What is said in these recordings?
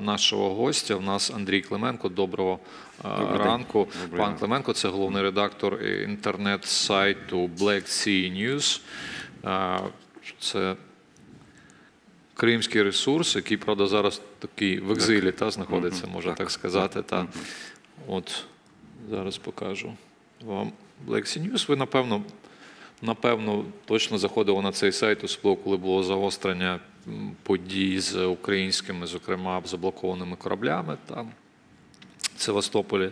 нашого гостя. У нас Андрій Клименко. Доброго Добрий ранку. Добрий Пан день. Клименко це головний редактор інтернет-сайту Black Sea News. Це кримський ресурс, який, правда, зараз такий в екзилі та, знаходиться, можна так сказати. Та. От зараз покажу вам Black Sea News. Ви, напевно, напевно, точно заходили на цей сайт, особливо коли було загострення подій з українськими, зокрема, заблокованими кораблями там в Севастополі.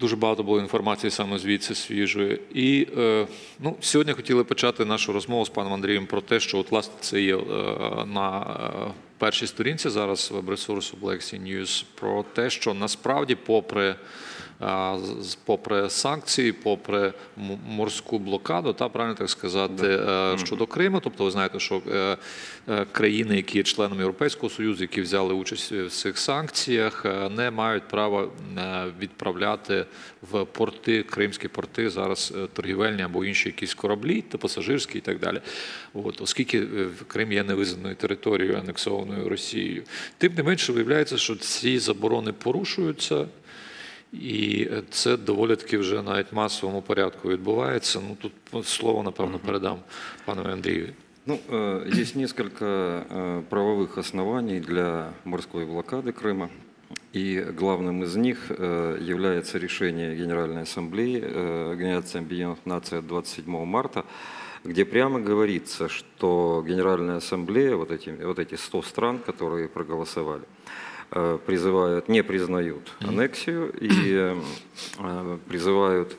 Дуже багато було інформації саме звідси свіжої. І е, ну, сьогодні хотіли почати нашу розмову з паном Андрієм про те, що от, власне це є е, на е, першій сторінці зараз веб-ресурсу Black Sea News, про те, що насправді, попри, попри санкції, попри морську блокаду, та правильно так сказати, е, щодо Криму, тобто ви знаєте, що е, е, країни, які є членами Європейського Союзу, які взяли участь в цих санкціях, не мають права відправляти в порти, кримські порти зараз торгівельні або інші якісь кораблі, та пасажирські і так далі. От, оскільки Крим є невизнаною територією, анексованою Росією. Тим не менше, виявляється, що ці заборони порушуються. І е, це доволі таки вже навіть в масовому порядку відбувається. Ну тут слово, напевно, передам пану Андрію. Ну, э, есть несколько э, правовых оснований для морской блокады Крыма. И главным из них э, является решение Генеральной Ассамблеи э, Организации Объединенных Наций от 27 марта, где прямо говорится, что Генеральная Ассамблея, вот эти, вот эти 100 стран, которые проголосовали, э, призывают, не признают аннексию и э, э, призывают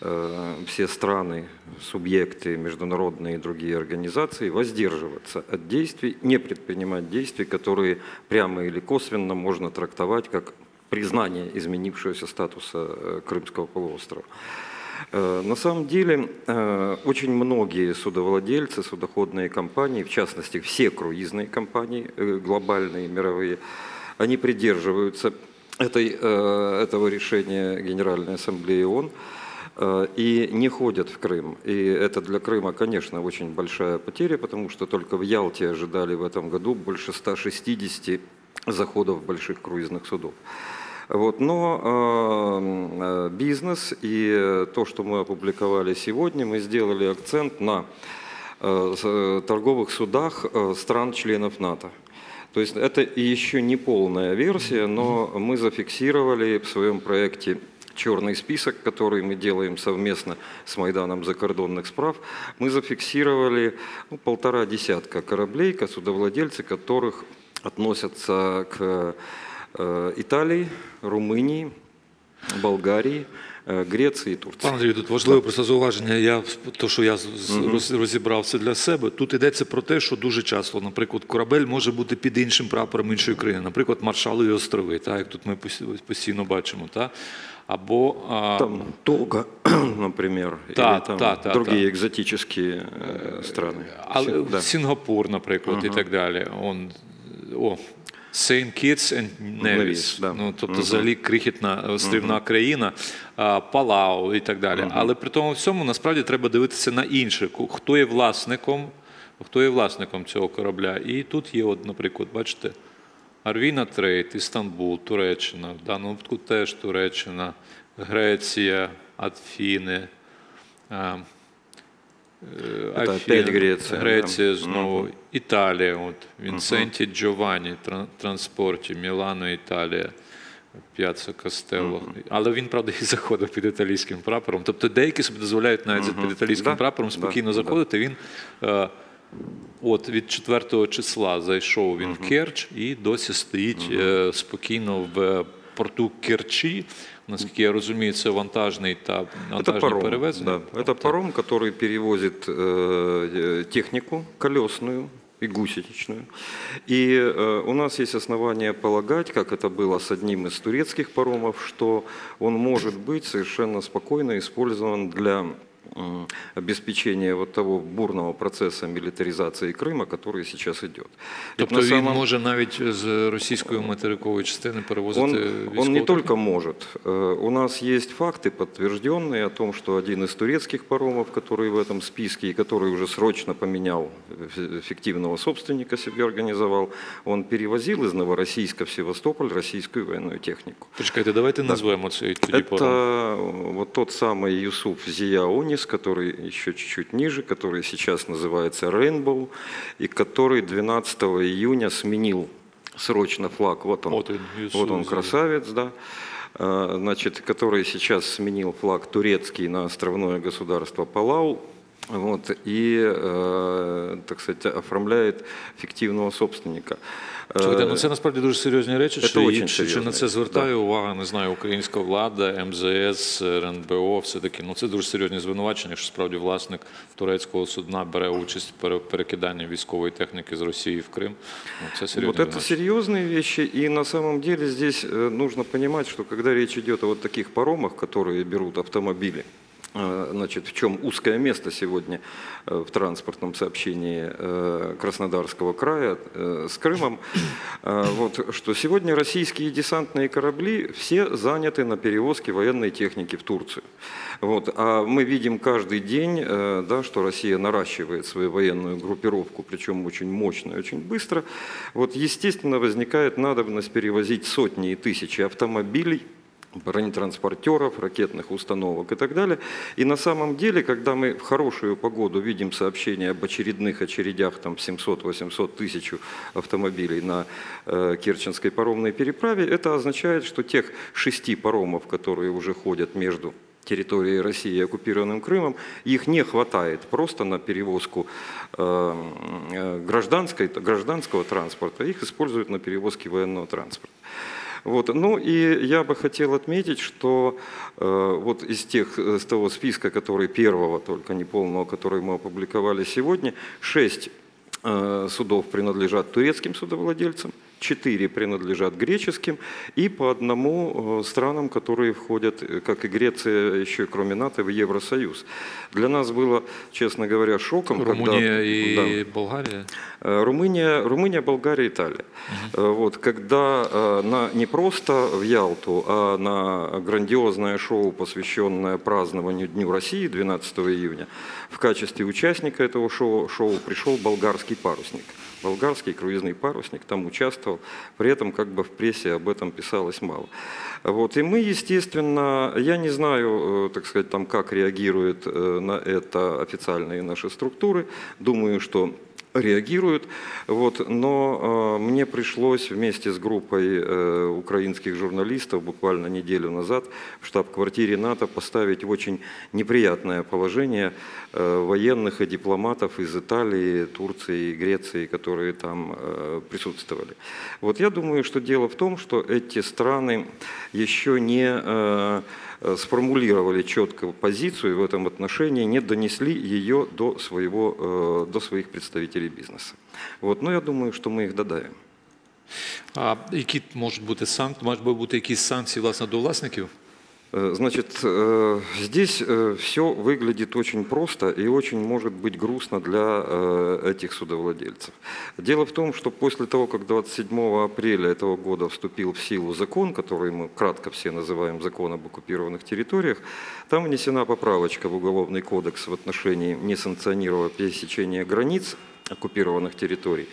э, все страны, субъекты, международные и другие организации воздерживаться от действий, не предпринимать действий, которые прямо или косвенно можно трактовать как признание изменившегося статуса э, Крымского полуострова. Э, На самом деле, э, очень многие судовладельцы, судоходные компании, в частности, все круизные компании, э, глобальные, мировые, они придерживаются этой, э, этого решения Генеральной Ассамблеи ООН э, и не ходят в Крым. И это для Крыма, конечно, очень большая потеря, потому что только в Ялте ожидали в этом году больше 160 заходов больших круизных судов. Вот, но э, э, бизнес и то, что мы опубликовали сегодня, мы сделали акцент на э, торговых судах стран-членов НАТО. То есть это еще не полная версия, но мы зафиксировали в своем проекте черный список, который мы делаем совместно с Майданом закордонных справ, мы зафиксировали ну, полтора десятка кораблей, ко- судовладельцы которых относятся к э, Италии, Румынии, Болгарии, э, Греции и Турции. Пане Андрію, тут важливе просто зауваження. Я то, що я з- з- роз- розібрав це для себе. Тут йдеться про те, що дуже часто, наприклад, корабель може бути під іншим прапором іншої країни, наприклад, Маршалові острови, так, як тут ми пос- постійно бачимо, так? Або а, Там Тога, например, Да, или там да, да, другие экзотические э, страны. але Все- да. Сінгапур, наприклад, і так далі. Он, о, Saint Kitts and Nevis, Nevis, да. ну, тобто взагалі крихітна острівна країна, Палау і так далі. Але при тому всьому насправді треба дивитися на інше, хто є власником, хто є власником цього корабля. І тут є, от, наприклад, бачите, Арвіна Трейд, Істанбул, Туреччина, в даному випадку теж Туреччина, Греція, Атфіни. А, е, опять Греція, Греція да. знову, Італія, от, Вінсенті Джованні, транспорті, Мілано, Італія, П'яцо Костелло. Але він, правда, і заходив під італійським прапором. Тобто деякі собі дозволяють навіть під італійським Да, прапором спокійно да. заходити. Він е, от від 4 числа зайшов він в Керч і досі стоїть е, спокійно в порту Керчі. Наскільки я розумію, це вантажний та Это вантажні паром, перевезення. да. Это паром, который перевозит э, э, технику колесную и гусеничную. И э, у нас есть основания полагать, как это было с одним из турецких паромов, что он может быть совершенно спокойно использован для м, обеспечения вот того бурного процесса милитаризации Крыма, который сейчас идет. Ведь Тобто на він самом- може навіть з російської материкової частини перевозити он, військову он не техніку? только может. Э, У нас есть факты подтвержденные о том, что один из турецких паромов, который в этом списке и который уже срочно поменял фи- фиктивного собственника себе организовал, он перевозил из Новороссийска в Севастополь российскую военную технику. Почекайте, давайте назвемо цей тоді Это паром. вот тот самый Юсуф Зияонис, который еще чуть-чуть ниже, который сейчас называется Rainbow, и который 12 июня сменил срочно флаг. Вот он, Вот он, вот он красавец, да. А, Значит, который сейчас сменил флаг турецкий на островное государство Палау Вот, и, э, так сказать, оформляет фиктивного собственника. Слухайте, Э, ну це насправді дуже серйозні речі. Це Чи, і очень чи, чи на серйозні це речі, звертає увагу, не знаю, українська влада, МЗС, РНБО, все-таки. Ну це дуже серйозні звинувачення, що справді власник турецького судна бере участь в пере- перекиданні військової техніки з Росії в Крим. Ну, це серйозні Вот это звинувачення. серьезные вещи, и на самом деле здесь э, нужно понимать, что когда речь идет о вот таких паромах, которые берут автомобили, э, значит, в чем узкое место сегодня э, в транспортном сообщении э, Краснодарского края э, с Крымом, э, вот, что сегодня российские десантные корабли все заняты на перевозке военной техники в Турцию. Вот. А мы видим каждый день, да, что Россия наращивает свою военную группировку, причем очень мощно и очень быстро. Вот, естественно, возникает надобность перевозить сотни и тысячи автомобилей, бронетранспортеров, ракетных установок и так далее. И на самом деле, когда мы в хорошую погоду видим сообщения об очередных очередях там, в 700-800 тысяч автомобилей на э, Керченской паромной переправе, это означает, что тех шести паромов, которые уже ходят между территорией России и оккупированным Крымом, их не хватает просто на перевозку э, э, гражданской, гражданского транспорта, их используют на перевозке военного транспорта. Вот. Ну и я бы хотел отметить, что э, вот из тех, э, с того списка, который первого, только неполного, который мы опубликовали сегодня, шесть э, судов принадлежат турецким судовладельцам, четыре принадлежат греческим и по одному э, странам, которые входят, э, как и Греция, еще кроме НАТО, в Евросоюз. Для нас было, честно говоря, шоком, когда- Румунія і Да. Болгарія. Э, Румыния, Румыния, Болгария, Италия. Э, Вот, когда э, на, не просто в Ялту, а на грандиозное шоу, посвященное празднованию Дню России 12 июня, в качестве участника этого шоу, шоу пришел болгарский парусник. Болгарский круизный парусник там участвовал, при этом как бы в прессе об этом писалось мало. Вот, и мы, естественно, я не знаю, э, так сказать, там, как реагируют э, на это официальные наши структуры, думаю, что реагируют. Вот, но э, мне пришлось вместе с группой э, украинских журналистов буквально неделю назад в штаб-квартире НАТО поставить очень неприятное положение э, военных и дипломатов из Италии, Турции и Греции, которые там присутствовали. Вот я думаю, что дело в том, что эти страны еще не сформулировали четко позицию в этом отношении, не донесли ее до, своего, э, до своих представителей бизнеса. Вот. Но я думаю, что мы их додавим. А які можуть бути санкції? Можуть бути якісь санкції власне до власників? Э, Значит, э, здесь все выглядит очень просто и очень может быть грустно для э, этих судовладельцев. Дело в том, что после того, как 27 апреля этого года вступил в силу закон, который мы кратко все называем закон об оккупированных территориях, там внесена поправочка в Уголовный кодекс в отношении несанкционированного пересечения границ оккупированных территорий.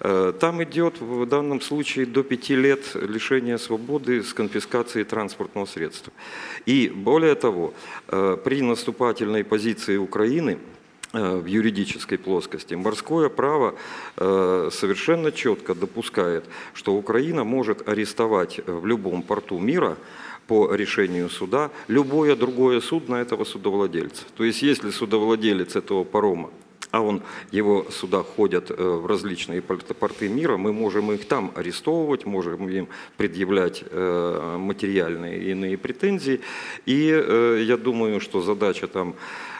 Э, Там идет в данном случае до пяти лет лишения свободы с конфискацией транспортного средства. И более того, э, при наступательной позиции Украины э, в юридической плоскости морское право совершенно четко допускает, что Украина может арестовать в любом порту мира по решению суда любое другое судно этого судовладельца. То есть если судовладелец этого парома а он, его суда ходят э, в различные порт- порты мира, мы можем их там арестовывать, можем им предъявлять э, материальные и иные претензии. И э, я думаю, что задача там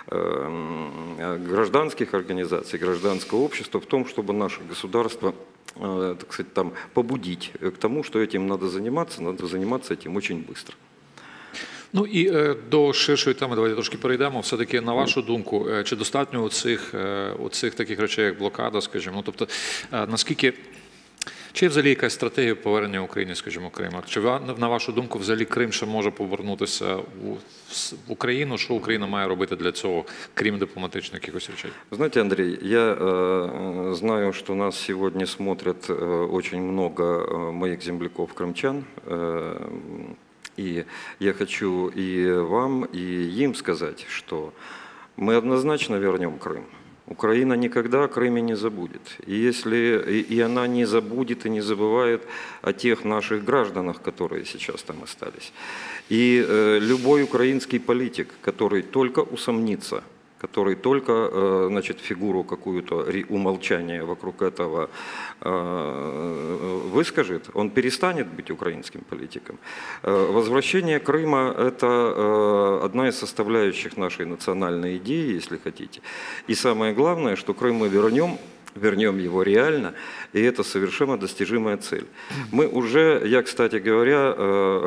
э, м, гражданских организаций, гражданского общества в том, чтобы наше государство так сказать, там, побудить к тому, что этим надо заниматься, надо заниматься этим очень быстро. Ну і е, до ширшої теми давайте трошки перейдемо. Все-таки, на вашу думку, е, чи достатньо оцих, е, оцих таких речей, як блокада, скажімо, тобто, е, наскільки. Чи є взагалі якась стратегія повернення Україні, скажімо, Крима? Чи ва- на вашу думку, взагалі Крим ще може повернутися у, в Україну? Що Україна має робити для цього, крім дипломатичних якихось речей? Вы Знаете, Андрей, я э, знаю, что нас сегодня смотрят э, очень много э, моих земляков крымчан. Э, и я хочу и вам, и им сказать, что мы однозначно вернем Крым. Украина никогда о Крыме не забудет. И если и, и она не забудет и не забывает о тех наших гражданах, которые сейчас там остались. И э, любой украинский политик, который только усомнится который только э, значит, фигуру какую-то умолчания вокруг этого э, выскажет, он перестанет быть украинским политиком. Э, Возвращение Крыма – это одна из составляющих нашей национальной идеи, если хотите. И самое главное, что Крым мы вернем, вернем его реально, и это совершенно достижимая цель. Мы уже, я, кстати говоря,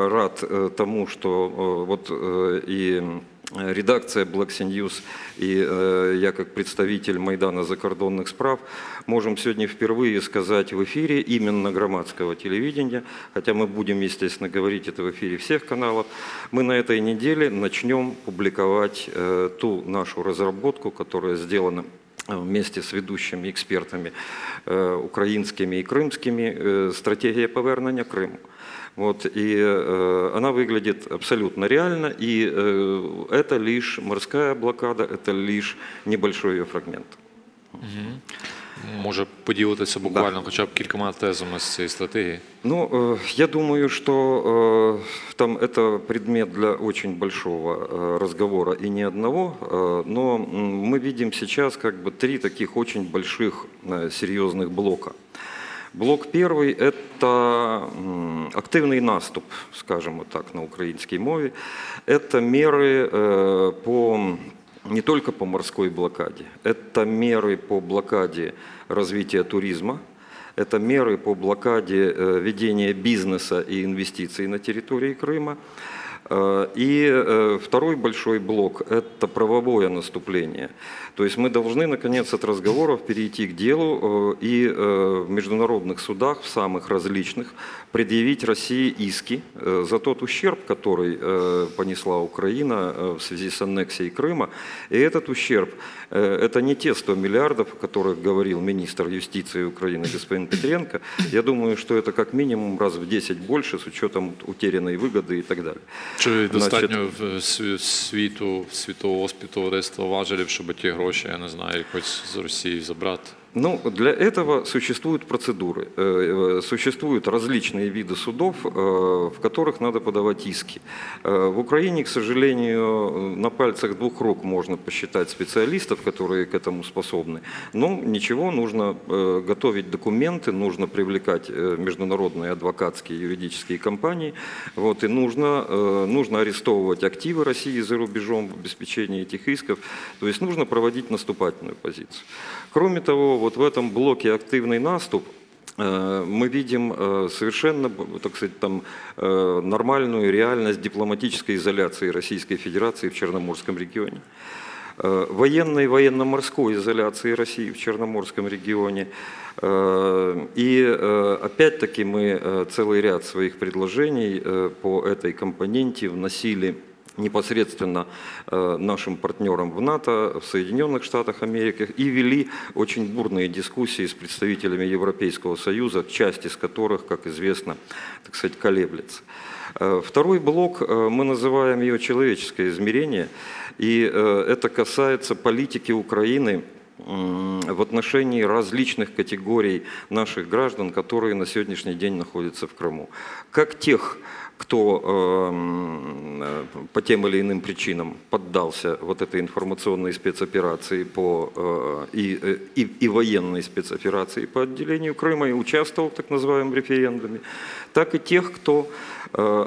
рад тому, что вот и редакция Black Sea News и э, я как представитель Майдана закордонных справ можем сегодня впервые сказать в эфире именно громадского телевидения, хотя мы будем, естественно, говорить это в эфире всех каналов, мы на этой неделе начнем публиковать э, ту нашу разработку, которая сделана э, вместе с ведущими экспертами э, украинскими и крымскими э, «Стратегия повернення Крыму». Вот, и э, она выглядит абсолютно реально, и э, это лишь морская блокада, это лишь небольшой ее фрагмент. Може поділитися буквально хоча б кількома тезами з цієї стратегії? Ну, э, я думаю, что э, там это предмет для очень большого э, разговора и не одного, э, но м, мы видим сейчас как бы три таких очень больших э, серьезных блока. Блок первый – это активный наступ, скажем вот так на украинской мове. Это меры э, по, не только по морской блокаде, это меры по блокаде развития туризма, это меры по блокаде э, ведения бизнеса и инвестиций на территории Крыма. Э, И э, второй большой блок – это правовое наступление. То есть мы должны, наконец, от разговоров перейти к делу э, и в международных судах, в самых различных, предъявить России иски за тот ущерб, который понесла Украина в связи с аннексией Крыма. И этот ущерб это не те 100 миллиардов, о которых говорил министр юстиции Украины господин Петренко. Я думаю, что это как минимум раз в 10 больше с учетом утерянной выгоды и так далее. Чи достатньо в сві- світу, світового співтовариства важелів, щоб ті гроші, я не знаю, якось з Росії забрати? Ну, для этого существуют процедуры, э, э, существуют различные виды судов, э, в которых надо подавать иски. В Украине, к сожалению, на пальцах двух рук можно посчитать специалистов, которые к этому способны. Но ничего, нужно готовить документы, нужно привлекать международные адвокатские юридические компании, вот, и нужно, нужно арестовывать активы России за рубежом в обеспечении этих исков, то есть нужно проводить наступательную позицию. Кроме того, вот в этом блоке активный наступ э, мы видим э, совершенно, так сказать, там, э, нормальную реальность дипломатической изоляции Российской Федерации в Черноморском регионе военной военно-морской изоляции России в Черноморском регионе. И опять-таки мы целый ряд своих предложений по этой компоненте вносили непосредственно э, нашим партнерам в НАТО, в Соединенных Штатах Америки и вели очень бурные дискуссии с представителями Европейского Союза, часть из которых, как известно, так сказать, колеблется. Э, Второй блок, э, мы называем ее человеческое измерение, и это касается политики Украины в отношении различных категорий наших граждан, которые на сегодняшний день находятся в Крыму. Как тех, кто эм, э, по тем или иным причинам поддался вот этой информационной спецоперации по, э, и, э, и, и военной спецоперации по отделению Крыма и участвовал в так называемом референдуме, так и тех, кто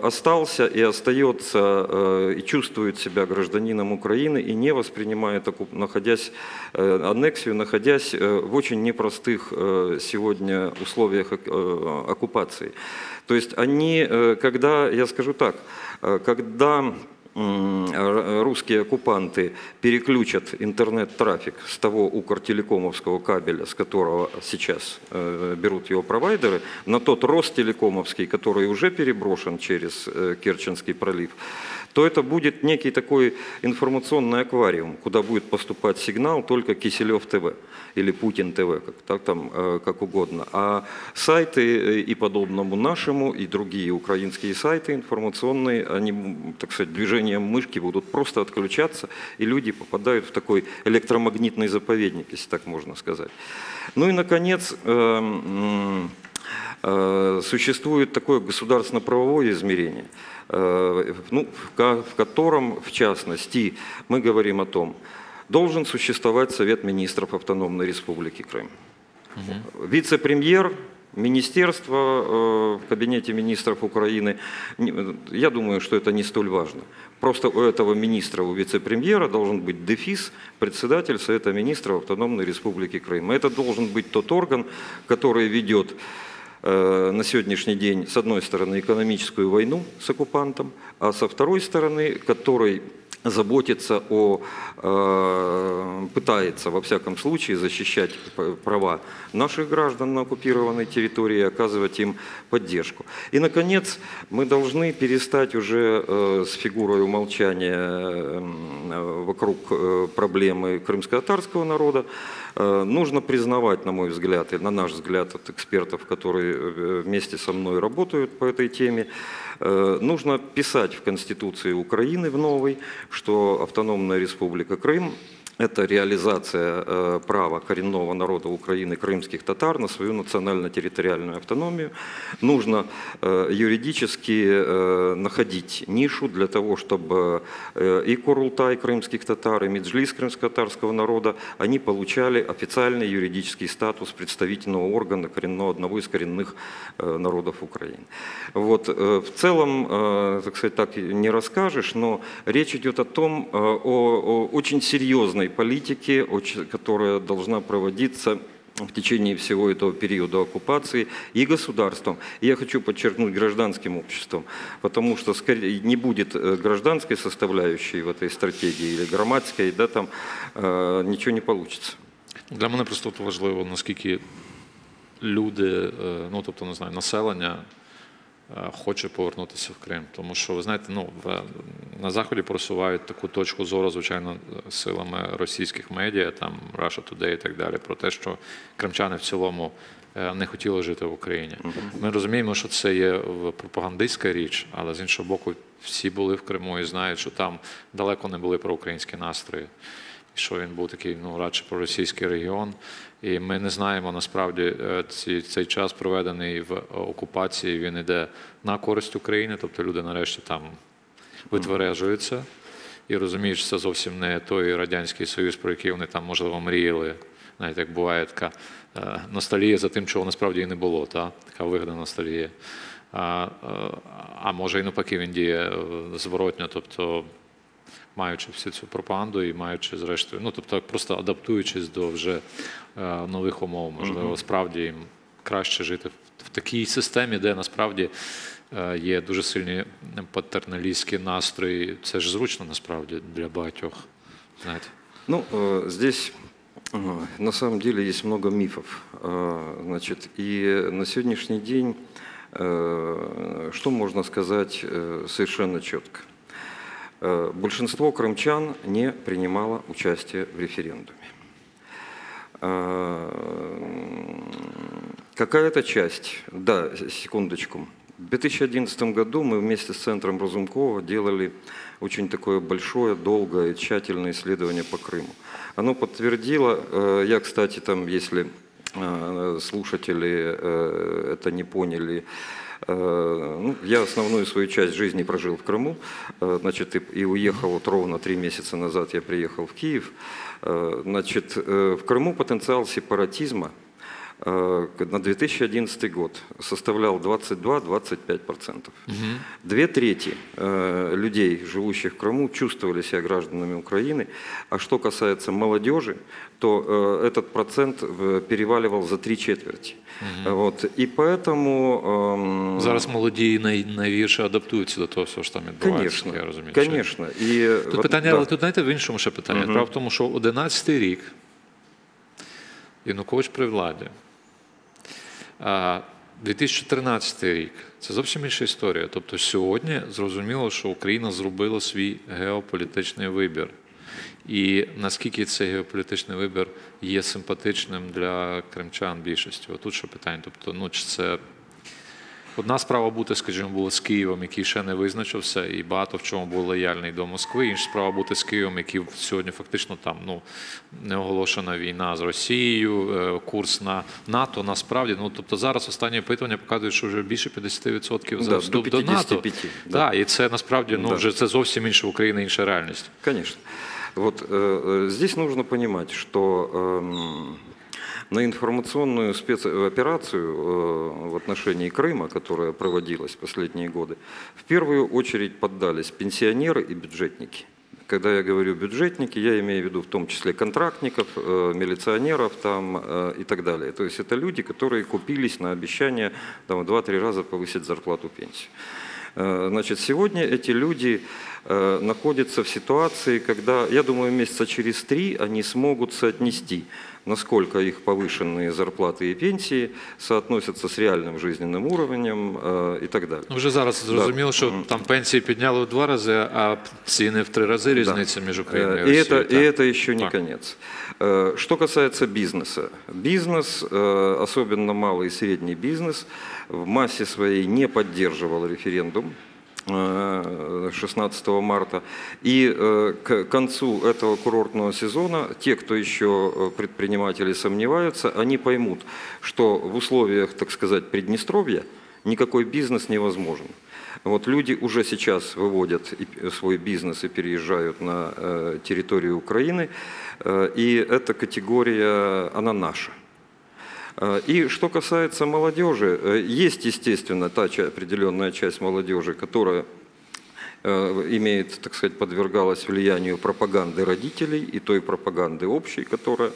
остался и остается э, и чувствует себя гражданином Украины и не воспринимает, находясь, э, аннексию, находясь э, в очень непростых э, сегодня условиях ок- э, оккупации. То есть они, э, когда, я скажу так, э, когда русские оккупанты переключат интернет-трафик с того укртелекомовского кабеля, с которого сейчас э, берут его провайдеры, на тот Ростелекомовский, который уже переброшен через э, Керченский пролив, то это будет некий такой информационный аквариум, куда будет поступать сигнал только Киселев ТВ или Путин ТВ, как, так там, э, как угодно. А сайты э, и подобному нашему, и другие украинские сайты информационные, они, так сказать, движением мышки будут просто отключаться, и люди попадают в такой электромагнитный заповедник, если так можно сказать. Ну и, наконец, эм, существует такое государственно-правовое измерение, э, ну, в ко- в котором, в частности, мы говорим о том, должен существовать Совет министров Автономной Республики Крым. Вице-премьер, министерство э, в кабинете министров Украины, я думаю, что это не столь важно. Просто у этого министра, у вице-премьера должен быть дефис председатель Совета министров Автономной Республики Крым. Это должен быть тот орган, который ведет э, на сегодняшний день, с одной стороны, экономическую войну с оккупантом, а со второй стороны, который заботится о, э, пытается, во всяком случае, защищать права наших граждан на оккупированной территории и оказывать им поддержку. И, наконец, мы должны перестать уже э, с фигурой умолчания э, вокруг э, проблемы крымско-татарского народа. Э, Нужно признавать, на мой взгляд, и на наш взгляд от экспертов, которые э, вместе со мной работают по этой теме, э, нужно писать в Конституции Украины в новой, что автономная республика Крым это реализация э, права коренного народа Украины, крымских татар, на свою национально-территориальную автономию. Нужно э, юридически э, находить нишу для того, чтобы и Курултай крымских татар, и Меджлис крымско-татарского народа, они получали официальный юридический статус представительного органа коренного, одного из коренных народов Украины. Вот, в целом, так сказать, так не расскажешь, но речь идет о том, о, о очень серьезной политике, очень- которая должна проводиться в течение всего этого периода оккупации и государством. И я хочу подчеркнуть гражданским обществом, потому что скорее не будет э, гражданской составляющей в этой стратегии или громадской, да, там э, ничего не получится. Для мене просто важливо, наскільки люди, е, ну тобто не знаю, населення хоче повернутися в Крим. Тому що ви знаєте, ну в на заході просувають таку точку зору, звичайно, силами російських медіа, там Russia Today і так далі, про те, що кримчани в цілому е, не хотіли жити в Україні. Ми розуміємо, що це є пропагандистська річ, але з іншого боку, всі були в Криму і знають, що там далеко не були проукраїнські настрої що він був такий ну радше проросійський регіон. І ми не знаємо насправді е, ці, цей час проведений в окупації. Він іде на користь України, тобто люди нарешті там витвережуються і розуміють, що це зовсім не той радянський союз, про який вони там можливо мріяли. Навіть як буває така е, ностальгія за тим, чого насправді і не було, та? така вигадана ностальгія. А, е, а може і навпаки він діє зворотньо, тобто маючи всю цю пропаганду і маючи зрештою, ну тобто просто адаптуючись до вже е, нових умов, можливо, справді їм краще жити в, в такій системі, де насправді е, є дуже сильні патерналістські настрої. Це ж зручно насправді для багатьох. Знаєте. Ну, э, здесь э, на самом деле есть много мифов. Э, Значит, и на сегодняшний день э, что можно сказать э, совершенно четко? Э, Большинство крымчан не принимало участие в референдуме. Э, Какая-то часть, да, секундочку. В 2011 году мы вместе с центром Разумкова делали очень такое большое, долгое тщательное исследование по Крыму. Оно подтвердило, э, я, кстати, там, если слушатели это не поняли, ну, я основную свою часть жизни прожил в Крыму, э, значит, и, уехал вот ровно три месяца назад я приехал в Киев. Э, Значит, э, в Крыму потенциал сепаратизма э, на 2011 год составлял 22-25%. Две трети э, людей, живущих в Крыму, чувствовали себя гражданами Украины. А что касается молодежи, то э, этот процент э, переваливал за три четверти. Вот. І поэтому... эм, Зараз молоді най, найвірше адаптуються до того, всього, що там відбувається. Конечно, я розумію. чи- конечно. І, Тут от, питання, да. але тут знаєте в іншому ще питання. Справа в тому, що 11-й рік Янукович при владі. А 2013 рік це зовсім інша історія. Тобто сьогодні зрозуміло, що Україна зробила свій геополітичний вибір. І наскільки цей геополітичний вибір є симпатичним для кримчан більшості? Отут ще питання. Тобто, ну чи це Одна справа бути, скажімо, було з Києвом, який ще не визначився, і багато в чому був лояльний до Москви. Інша справа бути з Києвом, який сьогодні фактично там ну не оголошена війна з Росією, е, курс на НАТО. Насправді, ну тобто зараз останні опитування показують, що вже більше 50% за Да, вступ до до НАТО. 55, да. Так, і це насправді ну Да. вже це зовсім інша Україна, інша реальність. Конечно. Вот э, э, здесь нужно понимать, что эм, на информационную спецоперацию э, в отношении Крыма, которая проводилась последние годы, в первую очередь поддались пенсионеры и бюджетники. Когда я говорю бюджетники, я имею в виду в том числе контрактников, э, милиционеров там, э, и так далее. То есть это люди, которые купились на обещание там, в 2-3 раза повысить зарплату пенсию. Значит, сегодня эти люди находятся в ситуации, когда, я думаю, месяца через три они смогут соотнести, насколько их повышенные зарплаты и пенсии соотносятся с реальным жизненным уровнем э, и так далее. Ну вже зараз зрозуміло, що там пенсії підняли в два рази, а ціни в три рази різниця між Україною і Э, И Росією. это, и так. это еще не Так. конец. Э, Что касается бизнеса. Бизнес, э, особенно малый и средний бизнес, в массе своей не поддерживал референдум э, 16 марта. И э, к концу этого курортного сезона те, кто еще э, предприниматели сомневаются, они поймут, что в условиях, так сказать, Приднестровья никакой бизнес невозможен. Вот люди уже сейчас выводят свой бизнес и переезжают на э, территорию Украины, э, и эта категория, она наша. Э, И что касается молодежи, э, есть, естественно, та определенная часть молодежи, которая э, имеет, так сказать, подвергалась влиянию пропаганды родителей и той пропаганды общей, которая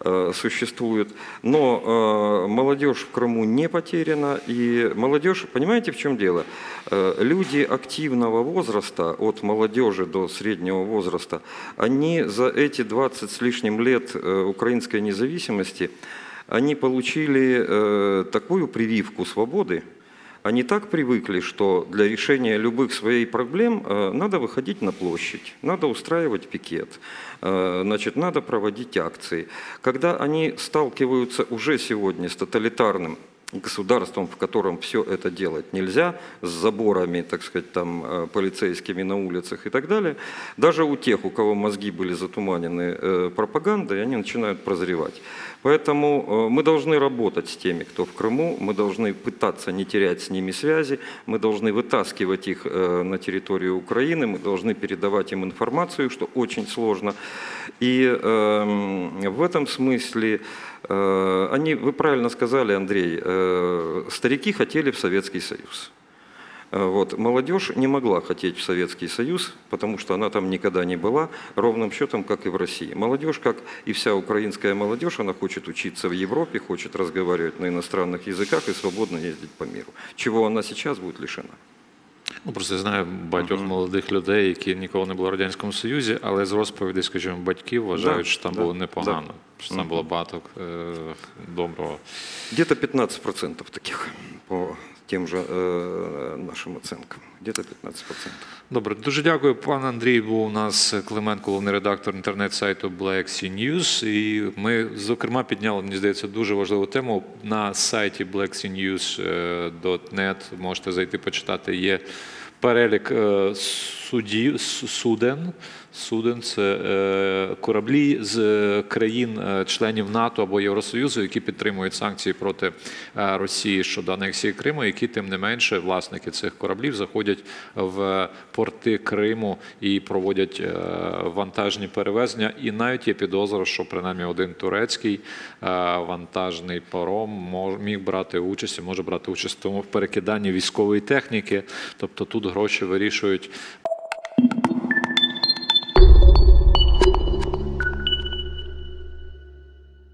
э, существует. Но молодежь в Крыму не потеряна. И молодежь, понимаете, в чем дело? Люди активного возраста, от молодежи до среднего возраста, они за эти 20 с лишним лет украинской независимости, они получили э, такую прививку свободы, они так привыкли, что для решения любых своих проблем э, надо выходить на площадь, надо устраивать пикет, э, значит, надо проводить акции. Когда они сталкиваются уже сегодня с тоталитарным государством, в котором все это делать нельзя, с заборами, так сказать, там, э, полицейскими на улицах и так далее, даже у тех, у кого мозги были затуманены э, пропагандой, они начинают прозревать. Поэтому э, мы должны работать с теми, кто в Крыму, мы должны пытаться не терять с ними связи, мы должны вытаскивать их на территорию Украины, мы должны передавать им информацию, что очень сложно. И эм, в этом смысле они, вы правильно сказали, Андрей, э, старики хотели в Советский Союз. Э, Вот. Молодежь не могла хотеть в Советский Союз, потому что она там никогда не была, ровным счетом, как и в России. Молодежь, как и вся украинская молодежь, она хочет учиться в Европе, хочет разговаривать на иностранных языках и свободно ездить по миру. Чего она сейчас будет лишена. Ну, просто я знаю багатьох молодих людей, які ніколи не були в Радянському Союзі, але з розповідей, скажімо, батьків вважають, Да, що там да, було непогано, да. що там було багато е, доброго. Где-то 15% таких по тем же э, нашим оценкам. Где-то 15%. Добре, дуже дякую. Пан Андрій був у нас Клименко, головний редактор інтернет-сайту Black Sea News. І ми, зокрема, підняли, мені здається, дуже важливу тему. На сайті blackseanews.net можете зайти почитати. Є перелік е, судів, суден, суден це е, кораблі з е, країн-членів НАТО або Євросоюзу, які підтримують санкції проти е, Росії щодо анексії Криму, які тим не менше власники цих кораблів заходять в порти Криму і проводять е, вантажні перевезення. І навіть є підозра, що принаймні один турецький е, вантажний паром міг брати участь і може брати участь в тому в перекиданні військової техніки. Тобто тут гроші вирішують